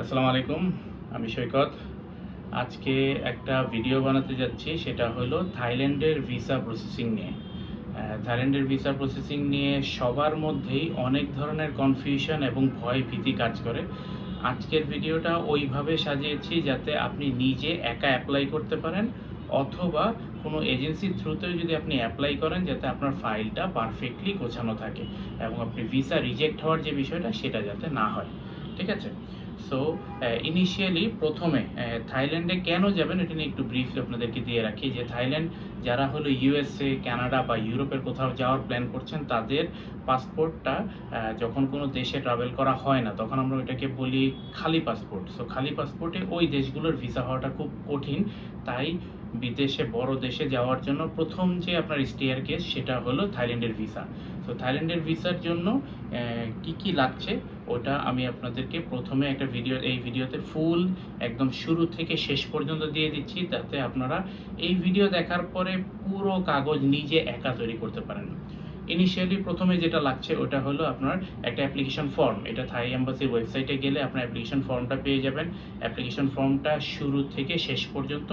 আসসালামু আলাইকুম, আমি সৈকত। আজকে একটা ভিডিও বানাতে যাচ্ছি, সেটা হলো থাইল্যান্ডের ভিসা প্রসেসিং নিয়ে। থাইল্যান্ডের ভিসা প্রসেসিং নিয়ে সবার মধ্যেই অনেক ধরনের কনফিউশন এবং ভয় ভীতি কাজ করে। আজকের ভিডিওটা ওইভাবে সাজিয়েছি যাতে আপনি নিজে একা অ্যাপ্লাই করতে পারেন, অথবা কোনো এজেন্সির থ্রুতেও যদি আপনি অ্যাপ্লাই করেন, যাতে আপনার ফাইলটা পারফেক্টলি গোছানো থাকে এবং আপনি ভিসা রিজেক্ট হওয়ার যে বিষয়টা, সেটা যাতে না হয়। ঠিক আছে? সো ইনিশিয়ালি প্রথমে আহ, থাইল্যান্ডে কেন যাবেন এটা নিয়ে একটু ব্রিফ আপনাদেরকে দিয়ে রাখি যে থাইল্যান্ড যারা হলো ইউএসএ কানাডা বা ইউরোপের কোথাও যাওয়ার প্ল্যান করছেন তাদের পাসপোর্টটা যখন কোনো দেশে ট্রাভেল করা হয় না তখন আমরা ওইটাকে বলি খালি পাসপোর্ট সো খালি পাসপোর্টে ওই দেশগুলোর ভিসা হওয়াটা খুব কঠিন। তাই বিদেশে বড় দেশে যাওয়ার জন্য প্রথম যে আপনার স্টেয়ার কেস সেটা হলো থাইল্যান্ডের ভিসা তো থাইল্যান্ডের ভিসার জন্য কি কি লাগছে ওটা আমি আপনাদেরকে প্রথমে একটা ভিডিও এই ভিডিওতে ফুল একদম শুরু থেকে শেষ পর্যন্ত দিয়ে দিচ্ছি যাতে আপনারা এই ভিডিও দেখার পরে পুরো কাগজ নিজে একা তৈরি করতে পারেন। ইনিশিয়ালি প্রথমে যেটা লাগছে ওটা হলো আপনার একটা অ্যাপ্লিকেশন ফর্ম এটা থাই এম্বাসির ওয়েবসাইটে গেলে আপনার অ্যাপ্লিকেশন ফর্মটা পেয়ে যাবেন। অ্যাপ্লিকেশন ফর্মটা শুরু থেকে শেষ পর্যন্ত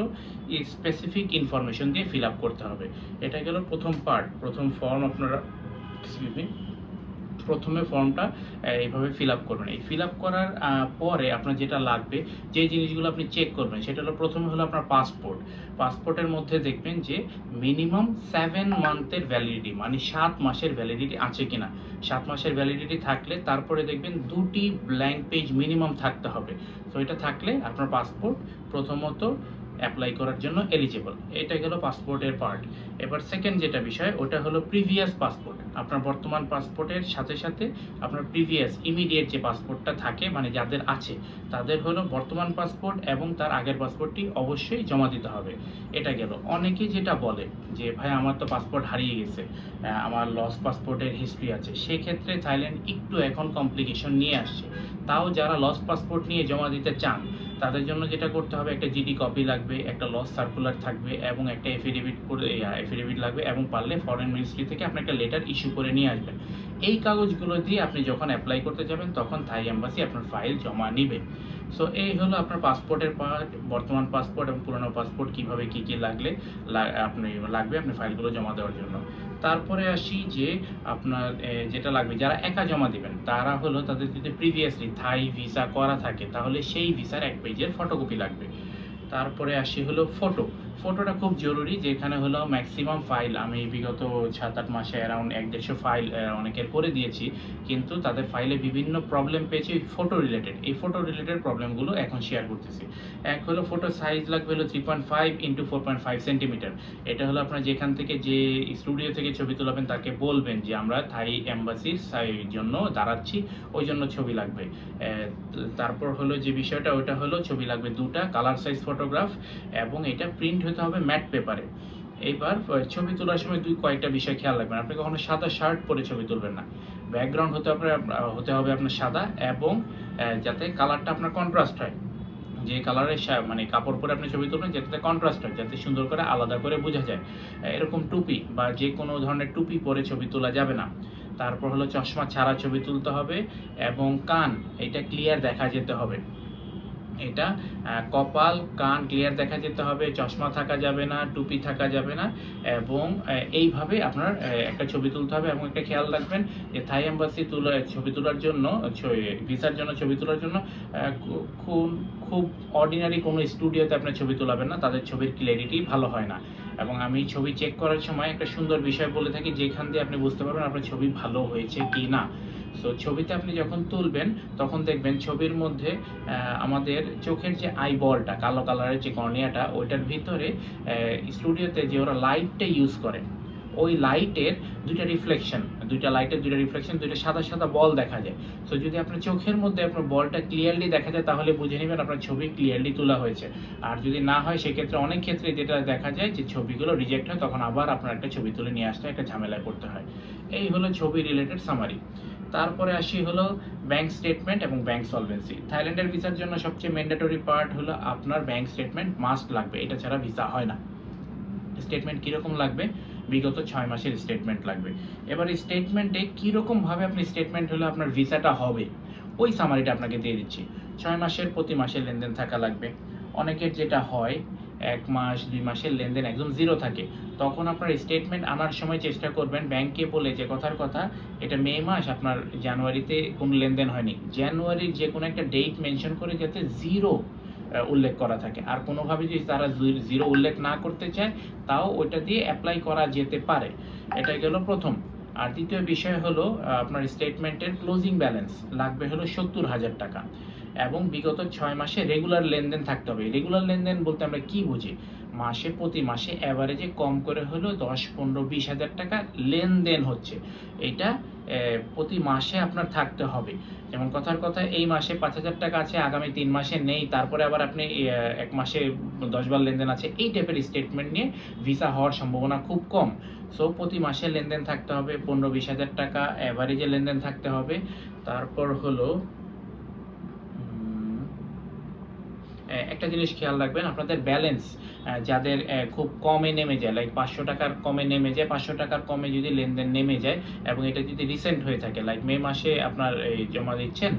স্পেসিফিক ইনফরমেশন দিয়ে ফিল আপ করতে হবে। এটা গেল প্রথম পার্ট প্রথম ফর্ম আপনারা এক্সকিউজ প্রথমে ফর্মটা এইভাবে ফিল আপ করবেন। এই ফিল আপ করার পরে আপনার যেটা লাগবে, যে জিনিসগুলো আপনি চেক করবেন, সেটা হলো প্রথমে হলো আপনার পাসপোর্ট পাসপোর্টের মধ্যে দেখবেন যে মিনিমাম সেভেন মান্থের ভ্যালিডিটি মানে সাত মাসের ভ্যালিডিটি আছে কিনা। সাত মাসের ভ্যালিডিটি থাকলে তারপরে দেখবেন দুটি ব্ল্যাঙ্ক পেজ মিনিমাম থাকতে হবে। তো এটা থাকলে আপনার পাসপোর্ট প্রথমত অ্যাপ্লাই করার জন্য এলিজিবল এটা গেল পাসপোর্টের পার্ট এবার সেকেন্ড যেটা বিষয়, ওটা হলো প্রিভিয়াস পাসপোর্ট আপনার বর্তমান পাসপোর্টের সাথে সাথে আপনার প্রিভিয়াস ইমিডিয়েট যে পাসপোর্টটা থাকে মানে যাদের আছে, তাদের হলো বর্তমান পাসপোর্ট এবং তার আগের পাসপোর্টটি অবশ্যই জমা দিতে হবে। এটা গেল। অনেকে যেটা বলে যে, ভাই, আমার তো পাসপোর্ট হারিয়ে গেছে আমার লস পাসপোর্টের হিস্ট্রি আছে। সেক্ষেত্রে থাইল্যান্ড একটু এখন কমপ্লিকেশন নিয়ে আসছে। তাও যারা লস পাসপোর্ট নিয়ে জমা দিতে চান তাদের জন্য যেটা করতে হবে, একটা জিডি কপি লাগবে, একটা লস সার্কুলার থাকবে এবং একটা এফিডেভিট করে এফিডেভিট লাগবে এবং পারলে ফরেন মিনিস্ট্রি থেকে আপনি একটা লেটার ইস্যু করে নিয়ে আসবেন এই কাগজগুলো দিয়ে আপনি যখন অ্যাপ্লাই করতে যাবেন, তখন থাই এম্বাসি আপনার ফাইল জমা নিবে। সো এই হলো আপনার পাসপোর্টের পার্ট বর্তমান পাসপোর্ট এবং পুরনো পাসপোর্ট কীভাবে কি কি লাগলে আপনি, লাগবে আপনি ফাইলগুলো জমা দেওয়ার জন্য। তারপরে আসি যে আপনার যেটা লাগবে, যারা একা জমা দিবেন, তারা হলো তাদের যদি প্রিভিয়াসলি থাই ভিসা করা থাকে, তাহলে সেই ভিসার এক পেজের ফটোকপি লাগবে। তারপরে আসি হলো ফটো ফটোটা খুব জরুরি, যেখানে হলো ম্যাক্সিমাম ফাইল আমি বিগত সাত আট মাসে অ্যারাউন্ড এক দেড়শো ফাইল অনেকের করে দিয়েছি, কিন্তু তাদের ফাইলে বিভিন্ন প্রবলেম পেয়েছি ফটো রিলেটেড এই ফটো রিলেটেড প্রবলেমগুলো এখন শেয়ার করতেছি। এক হলো ফটো সাইজ লাগবে হলো three point five into four point five centimetre এটা হলো আপনার যেখান থেকে যে স্টুডিও থেকে ছবি তোলাবেন, তাকে বলবেন যে আমরা থাই এম্বাসির জন্য দাঁড়াচ্ছি, ওই জন্য ছবি লাগবে। তারপর হলো যে বিষয়টা, ওটা হলো ছবি লাগবে দুটা কালার সাইজ ফটোগ্রাফ এবং এটা প্রিন্ট হতে হবে ম্যাট পেপারে। এইবার ছবি তোলার সময় দুই কয়েকটা বিষয় খেয়াল রাখবেন। আপনি কখনো সাদা শার্ট পরে ছবি তুলবেন না। ব্যাকগ্রাউন্ড হতে হবে হতে হবে আপনার সাদা এবং যাতে কালারটা আপনার কন্ট্রাস্ট হয়। যে কালারের মানে কাপড় পরে আপনি ছবি তুলবেন যাতে কন্ট্রাস্ট হয়, যাতে সুন্দর করে আলাদা করে বোঝা যায়। এরকম টুপি বা যে কোনো ধরনের টুপি পরে ছবি তোলা যাবে না। তারপর হলো চশমা ছাড়া ছবি তুলতে হবে এবং কান, এটা ক্লিয়ার দেখা যেতে হবে। এটা কপাল, কান ক্লিয়ার দেখা যেতে হবে, চশমা থাকা যাবে না, টুপি থাকা যাবে না, এবং এইভাবে আপনার একটা ছবি তুলতে হবে, এবং একটা খেয়াল রাখবেন যে থাই এম্বাসি তুলে, ছবি তোলার জন্য ভিসার জন্য, ছবি তোলার জন্য খুব খুব অর্ডিনারি কোনো স্টুডিওতে আপনার ছবি তোলাবেন না, তাদের ছবির ক্লিয়ারিটি ভালো হয় না। এবং আমি ছবি চেক করার সময় একটা সুন্দর বিষয় বলে থাকি, যেখান দিয়ে আপনি বুঝতে পারবেন আপনার ছবি ভালো হয়েছে কি না সো ছবিতে আপনি যখন তুলবেন, তখন দেখবেন ছবির মধ্যে আমাদের চোখের যে আই বলটা কালো কালারের যে কর্নিয়াটা, ওইটার ভিতরে স্টুডিওতে যে ওরা লাইটটা ইউজ করে, ওই লাইটের দুইটা রিফ্লেকশন দুইটা লাইটের দুইটা রিফ্লেকশন দুইটা সাদা সাদা বল দেখা যায়। তো যদি আপনার চোখের মধ্যে আপনার বলটা ক্লিয়ারলি দেখা যায়, তাহলে বুঝে নেবেন আপনার ছবি ক্লিয়ারলি তোলা হয়েছে। আর যদি না হয়, সেক্ষেত্রে অনেক ক্ষেত্রে যেটা দেখা যায় যে ছবিগুলো রিজেক্ট হয়, তখন আবার আপনার একটা ছবি তুলে নিয়ে আসতে একটা ঝামেলায় পড়তে হয়। এই হলো ছবি রিলেটেড সামারি তারপরে আসি হলো ব্যাংক স্টেটমেন্ট এবং ব্যাংক সলভেন্সি থাইল্যান্ডের ভিসার জন্য সবচেয়ে ম্যান্ডেটরি পার্ট হলো আপনার ব্যাংক স্টেটমেন্ট মাস্ট লাগবে। এটা ছাড়া ভিসা হয় না। স্টেটমেন্ট কীরকম লাগবে? বিগত ছয় মাসের স্টেটমেন্ট লাগবে। এবার স্টেটমেন্টে কীরকম ভাবে আপনি স্টেটমেন্ট হলে আপনার ভিসাটা হবে? ওই সামারিটা আপনাকে দিয়ে দিচ্ছি। ছয় মাসের প্রতি মাসের লেনদেন থাকা লাগবে। অনেকের যেটা হয় এক মাস, দুই মাসের লেনদেন একদম জিরো থাকে। তখন আপনার স্টেটমেন্ট আনার সময় চেষ্টা করবেন ব্যাংকে বলে যে কথার কথা, এটা মে মাস, আপনার জানুয়ারিতে কোনো লেনদেন হয়নি। জানুয়ারির যে কোনো একটা ডেট মেনশন করে যাতে জিরো উল্লেখ করা থাকে। আর কোনোভাবে যদি তারা জিরো উল্লেখ না করতে চায়, তাও ওইটা দিয়ে অ্যাপ্লাই করা যেতে পারে। এটা গেল প্রথম। আর দ্বিতীয় বিষয় হলো আপনার স্টেটমেন্টের ক্লোজিং ব্যালেন্স লাগবে হলো সত্তর হাজার টাকা। এবং বিগত ছয় মাসে রেগুলার লেনদেন থাকতে হবে। রেগুলার লেনদেন বলতে আমরা কি বুঝি? মাসে, প্রতি মাসে অ্যাভারেজে কম করে হলেও দশ, পনেরো, বিশ হাজার টাকা লেনদেন হচ্ছে। এটা প্রতি মাসে আপনার থাকতে হবে। যেমন কথার কথা, এই মাসে পাঁচ হাজার টাকা আছে, আগামী তিন মাসে নেই, তারপরে আবার আপনি এক মাসে দশ বার লেনদেন আছে, এই টাইপের স্টেটমেন্ট নিয়ে ভিসা হওয়ার সম্ভাবনা খুব কম। সো প্রতি মাসে লেনদেন থাকতে হবে, পনেরো, বিশ হাজার টাকা অ্যাভারেজে লেনদেন থাকতে হবে। তারপর হলো একটা জিনিস খেয়াল রাখবেন, আপনাদের ব্যালেন্স যাদের খুব কমে নেমে যায় লাইক পাঁচশো টাকার কমে নেমে যায়, পাঁচশো টাকার কমে যদি লেনদেন নেমে যায় এবং এটা যদি রিসেন্ট হয়ে থাকে লাইক মে মাসে আপনার এই জমা দিচ্ছেন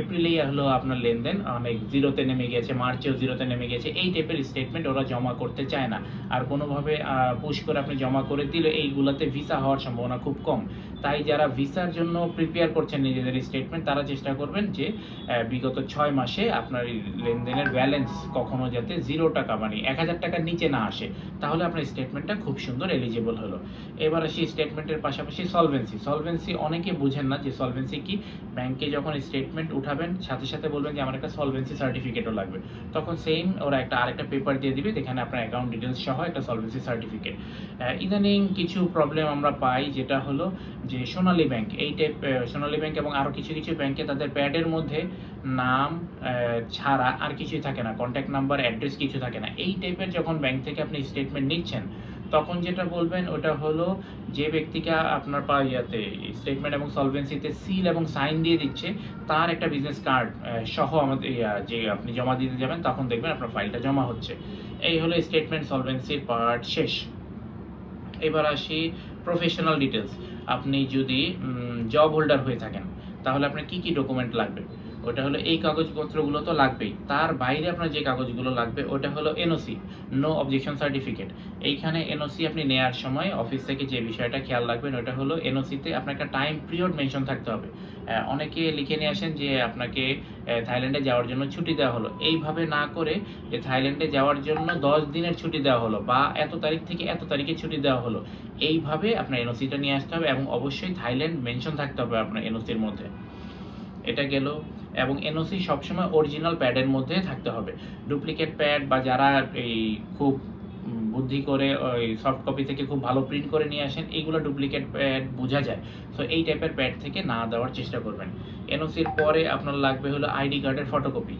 এপ্রিলেই হলো আপনার লেনদেন, অনেক জিরোতে নেমে গেছে মার্চেও জিরোতে নেমে গেছে এই টাইপের স্টেটমেন্ট ওরা জমা করতে চায় না। আর কোনোভাবে পুশ করে আপনি জমা করে দিলে এইগুলোতে ভিসা হওয়ার সম্ভাবনা খুব কম। তাই যারা ভিসার জন্য প্রিপেয়ার করছেন নিজেদের স্টেটমেন্ট তারা চেষ্টা করবেন যে বিগত ছয় মাসে আপনার এই লেনদেনের ব্যালেন্স কখনো যাতে জিরো টাকা মানে এক হাজার টাকার নিচে না আসে, তাহলে আপনার স্টেটমেন্টটা খুব সুন্দর এলিজিবল হলো। এবার আসি স্টেটমেন্টের পাশাপাশি সলভেন্সি সলভেন্সি অনেকে বুঝেন না যে সলভেন্সি কি। ব্যাংকে যখন স্টেটমেন্ট উঠাবেন, সাথে সাথে বলবেন যে আমার একটা সলভেন্সি সার্টিফিকেটও লাগবে। তখন সেম ওরা একটা আরেকটা পেপার দিয়ে দিবে, যেখানে আপনার অ্যাকাউন্ট ডিটেলস সহ একটা সলভেন্সি সার্টিফিকেট ইদানিং কিছু প্রবলেম আমরা পাই, যেটা হলো যে সোনালী ব্যাংক এই টাইপ সোনালী ব্যাংক এবং আরও কিছু কিছু ব্যাংকে তাদের প্যাডের মধ্যে নাম ছাড়া আর কিছুই থাকে না। কন্ট্যাক্ট নাম্বার অ্যাড্রেস কিছু থাকে না। এই টাইপের যখন ব্যাংক থেকে আপনি স্টেটমেন্ট নিচ্ছেন, তখন যেটা বলবেন ওটা হলো যে ব্যক্তিকে আপনার পা ইয়াতে স্টেটমেন্ট এবং সলভেন্সিতে সিল এবং সাইন দিয়ে দিচ্ছে, তার একটা বিজনেস কার্ড সহ আমাদের যে আপনি জমা দিতে যাবেন, তখন দেখবেন আপনার ফাইলটা জমা হচ্ছে। এই হলো স্টেটমেন্ট সলভেন্সির পার্ট শেষ। এবার আসি প্রফেশনাল ডিটেলস আপনি যদি জব হোল্ডার হয়ে থাকেন, তাহলে আপনার কি কি ডকুমেন্ট লাগবে? ওটা হলো এই কাগজপত্রগুলো তো লাগবেই। তার বাইরে আপনার যে কাগজগুলো লাগবে, ওটা হলো এনওসি নো অবজেকশন সার্টিফিকেট এইখানে এনওসি আপনি নেয়ার সময় অফিস থেকে যে বিষয়টা খেয়াল রাখবেন, ওটা হলো এনওসিতে আপনার একটা টাইম পিরিয়ড মেনশন থাকতে হবে। অনেকে লিখে নিয়ে আসেন যে আপনাকে থাইল্যান্ডে যাওয়ার জন্য ছুটি দেওয়া হলো। এইভাবে না করে যে থাইল্যান্ডে যাওয়ার জন্য দশ দিনের ছুটি দেওয়া হলো বা এত তারিখ থেকে এত তারিখে ছুটি দেওয়া হলো, এইভাবে আপনার এনওসিটা নিয়ে আসতে হবে এবং অবশ্যই থাইল্যান্ড মেনশন থাকতে হবে আপনার এনওসির মধ্যে। এটা গেল। এবং এনওসি সবসময় অরিজিনাল প্যাডের মধ্যে থাকতে হবে। ডুপ্লিকেট প্যাড বা যারা এই খুব বুদ্ধি করে, ওই সফট কপি থেকে খুব ভালো প্রিন্ট করে নিয়ে আসেন, এইগুলো ডুপ্লিকেট প্যাড বোঝা যায়। সো এই টাইপের প্যাড থেকে না দেওয়ার চেষ্টা করবেন। এনওসির পরে আপনার লাগবে হলো আইডি কার্ডের ফটোকপি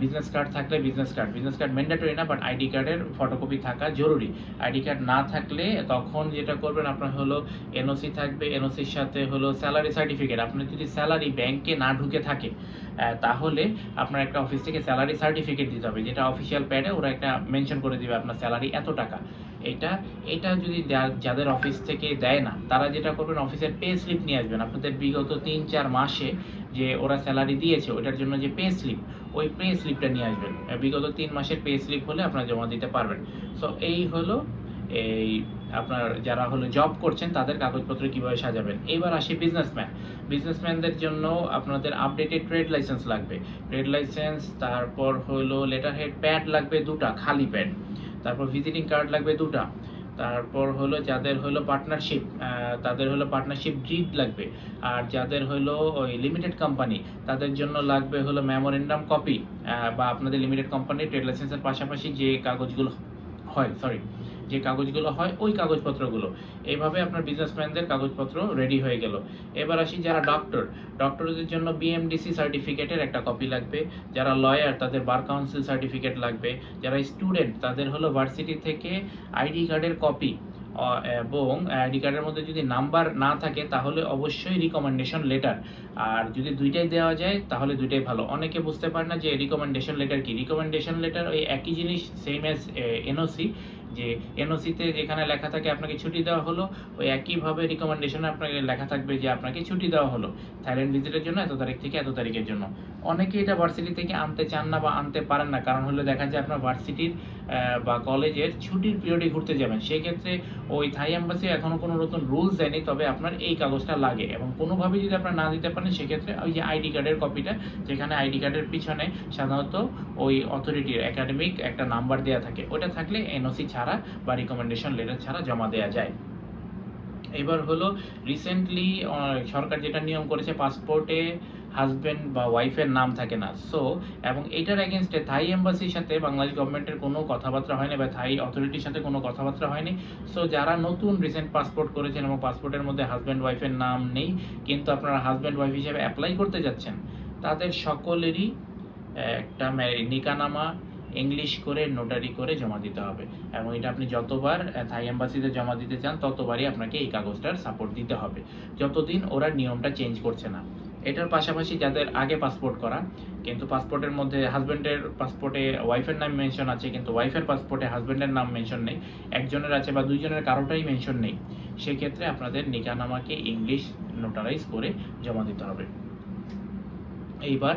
বিজনেস কার্ড থাকলে business card business card mandatory না বাট আইডি কার্ডের ফটোকপি থাকা জরুরি। আইডি কার্ড না থাকলে তখন যেটা করবেন, আপনার হলো এনওসি থাকবে। এনওসির সাথে হলো স্যালারি সার্টিফিকেট আপনার যদি স্যালারি ব্যাংকে না ঢুকে থাকে তাহলে আপনার একটা অফিস থেকে স্যালারি সার্টিফিকেট দিতে হবে। যেটা অফিসিয়াল প্যাডে ওরা একটা মেনশন করে দিবে আপনার স্যালারি এত টাকা। এটা এটা যদি যাদের অফিস থেকে দেয় না, তারা যেটা করবেন অফিসের পে স্লিপ নিয়ে আসবেন। আপনাদের বিগত তিন, চার মাসে যে ওরা স্যালারি দিয়েছে, ওটার জন্য যে পে স্লিপ ওই পে স্লিপটা নিয়ে আসবেন। বিগত তিন মাসের পে স্লিপ হলে আপনারা জমা দিতে পারবেন। সো এই হলো, এই আপনার যারা হলো জব করছেন, তাদের কাগজপত্র কীভাবে সাজাবেন। এবার আসি বিজনেসম্যান বিজনেসম্যানদের জন্য আপনাদের আপডেটেড ট্রেড লাইসেন্স লাগবে। ট্রেড লাইসেন্স তারপর হলো লেটার হেড প্যাড লাগবে দুটা, খালি প্যাড তারপর ভিজিটিং কার্ড লাগবে দুটা। তারপর হলো যাদের হলো পার্টনারশিপ তাদের হলো পার্টনারশিপ ডিড লাগবে। আর যাদের হলো ওই লিমিটেড কোম্পানি তাদের জন্য লাগবে হলো মেমোরেন্ডাম কপি বা আপনাদের লিমিটেড কোম্পানির ট্রেড লাইসেন্সের পাশাপাশি যে কাগজগুলো হয় সরি যে কাগজগুলো হয়, ওই কাগজপত্রগুলো। এইভাবে আপনার বিজনেসম্যানদের কাগজপত্র রেডি হয়ে গেল। এবার আসি যারা ডক্টর ডক্টরদের জন্য বিএমডিসি সার্টিফিকেটের একটা কপি লাগবে। যারা লয়ার তাদের বার কাউন্সিল সার্টিফিকেট লাগবে। যারা স্টুডেন্ট তাদের হলো ভার্সিটি থেকে আইডি কার্ডের কপি এবং আইডি কার্ডের মধ্যে যদি নাম্বার না থাকে, তাহলে অবশ্যই রিকমেন্ডেশন লেটার আর যদি দুইটাই দেওয়া যায়, তাহলে দুইটাই ভালো। অনেকে বুঝতে পারে না যে রিকমেন্ডেশন লেটার কি? রিকমেন্ডেশন লেটার ওই একই জিনিস সেম অ্যাজ এনওসি যে এনওসিতে যেখানে লেখা থাকে আপনাকে ছুটি দেওয়া হলো, ওই একইভাবে রিকমেন্ডেশনে আপনাকে লেখা থাকবে যে আপনাকে ছুটি দেওয়া হলো। থাইল্যান্ড ভিজিটের জন্য, এত তারিখ থেকে এত তারিখের জন্য। অনেকে এটা ভার্সিটি থেকে আনতে চান না বা আনতে পারেন না, কারণ হলো দেখা যায় আপনার ভার্সিটির বা কলেজের ছুটির পিরিয়ডে ঘুরতে যাবেন। সেই ক্ষেত্রে ওই থাই অ্যাম্বাসি এখনও কোনো নতুন রুলস দেয়নি, তবে আপনার এই কাগজটা লাগে। এবং কোনোভাবে যদি আপনার না দিতে পারেন, সেক্ষেত্রে ওই যে আইডি কার্ডের কপিটা যেখানে আইডি কার্ডের পিছনে সাধারণত ওই অথরিটির একাডেমিক একটা নাম্বার দেওয়া থাকে। ওটা থাকলে এনওসি ছাড়া বা রিকমেন্ডেশন লেটার ছাড়া জমা দেওয়া যায়। এবার হলো রিসেন্টলি সরকার যেটা নিয়ম করেছে পাসপোর্টে হাজবেন্ড বা ওয়াইফের নাম থাকে না। সো এবং এটার এগেনস্টে থাই এম্বাসির সাথে বাংলাদেশ গভর্নমেন্টের কোনো কথাবার্তা হয়নি বা থাই অথরিটির সাথে কোনো কথাবার্তা হয়নি। সো যারা নতুন রিসেন্ট পাসপোর্ট করেছেন এবং পাসপোর্টের মধ্যে হাজব্যান্ড ওয়াইফের নাম নেই, কিন্তু আপনারা হাজব্যান্ড ওয়াইফ হিসেবে অ্যাপ্লাই করতে যাচ্ছেন, তাদের সকলেরই একটা নিকানামা ইংলিশ করে নোটারি করে জমা দিতে হবে। এবং এটা আপনি যতবার থাই এম্বাসিতে জমা দিতে চান, ততবারই আপনাকে এই কাগজটার সাপোর্ট দিতে হবে। যতদিন ওরা নিয়মটা চেঞ্জ করছে না। এটার পাশাপাশি যাদের আগে পাসপোর্ট করা, কিন্তু পাসপোর্টের মধ্যে হাজব্যান্ডের পাসপোর্টে ওয়াইফের নাম মেনশন আছে, কিন্তু ওয়াইফের পাসপোর্টে হাজব্যান্ডের নাম মেনশন নেই। একজনের আছে বা দুইজনের কারোটাই মেনশন নেই। সেক্ষেত্রে আপনাদের নিকানামাকে ইংলিশ নোটারাইজ করে জমা দিতে হবে। এইবার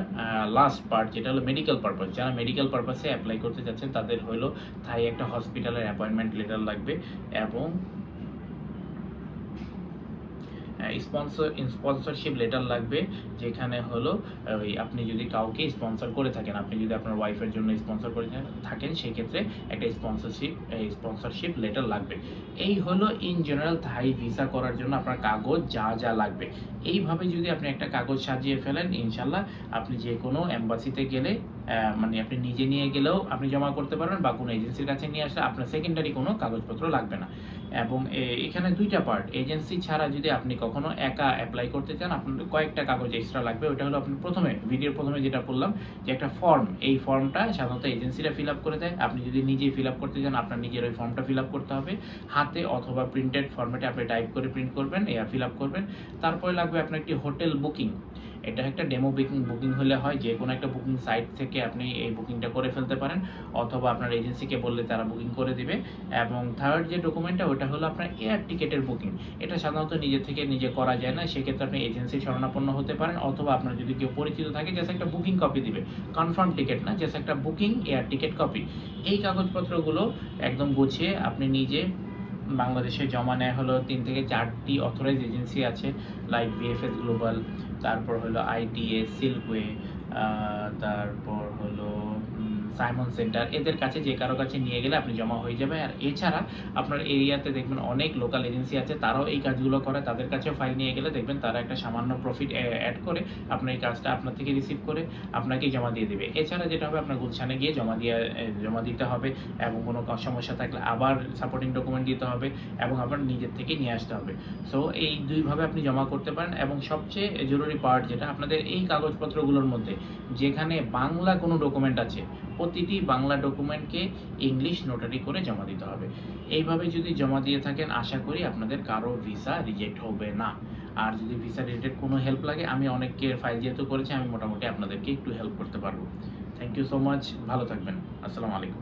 লাস্ট পার্ট যেটা হলো মেডিকেল পারপাস যারা মেডিকেল পারপাসে অ্যাপ্লাই করতে যাচ্ছেন তাদের হলো থাই একটা হসপিটালের অ্যাপয়েন্টমেন্ট লেটার লাগবে এবং স্পন্সর স্পন্সরশিপ লেটার লাগবে, যেখানে হলো ওই আপনি যদি কাউকে স্পন্সর করে থাকেন, আপনি যদি আপনার ওয়াইফের জন্য স্পন্সর করে থাকেন সেক্ষেত্রে একটা স্পন্সরশিপ স্পন্সরশিপ লেটার লাগবে। এই হলো ইন জেনারেল থাই ভিসা করার জন্য আপনার কাগজ যা যা লাগবে। এইভাবে যদি আপনি একটা কাগজ সাজিয়ে ফেলেন, ইনশাল্লাহ আপনি যে কোনো অ্যাম্বাসিতে গেলে মানে আপনি নিজে নিয়ে গেলেও আপনি জমা করতে পারবেন বা কোনো এজেন্সির কাছে নিয়ে আসলে আপনার সেকেন্ডারি কোনো কাগজপত্র লাগবে না। এবং এখানে দুইটা পার্ট এজেন্সি ছাড়া যদি আপনি কখনো একা অ্যাপ্লাই করতে চান, আপনার কয়েকটা কাগজ এক্সট্রা লাগবে। ওটা হলো আপনি প্রথমে ভিডিওর প্রথমে যেটা বললাম, যে একটা ফর্ম এই ফর্মটা সাধারণত এজেন্সিরা ফিল আপ করে দেয়। আপনি যদি নিজেই ফিল আপ করতে চান, আপনার নিজের ওই ফর্মটা ফিল আপ করতে হবে। হাতে অথবা প্রিন্টেড ফর্মেটে আপনি টাইপ করে প্রিন্ট করবেন, এয়া ফিল আপ করবেন। তারপরে লাগবে আপনার একটি হোটেল বুকিং এটা একটা ডেমো বুকিং বুকিং হলে হয়, যে কোনো একটা বুকিং সাইট থেকে আপনি এই বুকিংটা করে ফেলতে পারেন, অথবা আপনার এজেন্সিকে বললে তারা বুকিং করে দিবে। এবং থার্ড যে ডকুমেন্টটা ওটা হলো আপনার এয়ার টিকেটের বুকিং এটা সাধারণত নিজে থেকে নিজে করা যায় না, সেক্ষেত্রে আপনি এজেন্সির শরণাপন্ন হতে পারেন, অথবা আপনার যদি কেউ পরিচিত থাকে জাস্ট একটা বুকিং কপি দিবে। কনফার্ম টিকিট না জাস্ট একটা বুকিং এয়ার টিকিট কপি এই কাগজপত্রগুলো একদম গুছিয়ে আপনি নিজে বাংলাদেশে জমা নেয় হলো তিন থেকে চারটি অথরাইজ এজেন্সি আছে লাইক বিএফএস গ্লোবাল তারপর হলো আইটিএ সিল্কওয়ে তারপর হলো সাইমন সেন্টার। এদের কাছে যে কারও কাছে নিয়ে গেলে আপনি জমা হয়ে যাবে। আর এছাড়া আপনার এরিয়াতে দেখবেন অনেক লোকাল এজেন্সি আছে, তারাও এই কাজগুলো করে। তাদের কাছেও ফাইল নিয়ে গেলে দেখবেন তারা একটা সামান্য প্রফিট অ্যাড করে আপনার এই কাজটা আপনার থেকে রিসিভ করে আপনাকেই জমা দিয়ে দেবে। এছাড়া যেটা হবে, আপনার গুলশানে গিয়ে জমা দিয়ে জমা দিতে হবে এবং কোনো সমস্যা থাকলে আবার সাপোর্টিং ডকুমেন্ট দিতে হবে এবং আবার নিজের থেকে নিয়ে আসতে হবে। সো এই দুইভাবে আপনি জমা করতে পারেন এবং সবচেয়ে জরুরি পার্ট যেটা, আপনাদের এই কাগজপত্রগুলোর মধ্যে যেখানে বাংলা কোনো ডকুমেন্ট আছে প্রতিটি বাংলা ডকুমেন্টকে ইংলিশ নোটারি করে জমা দিতে হবে। এইভাবে যদি জমা দিয়ে থাকেন, আশা করি আপনাদের কারও ভিসা রিজেক্ট হবে না। আর যদি ভিসা রিলেটেড কোনো হেল্প লাগে, আমি অনেককে ফাইল যেহেতু করেছি, আমি মোটামুটি আপনাদেরকে একটু হেল্প করতে পারব। থ্যাংক ইউ সো মাচ ভালো থাকবেন। আসসালামু আলাইকুম।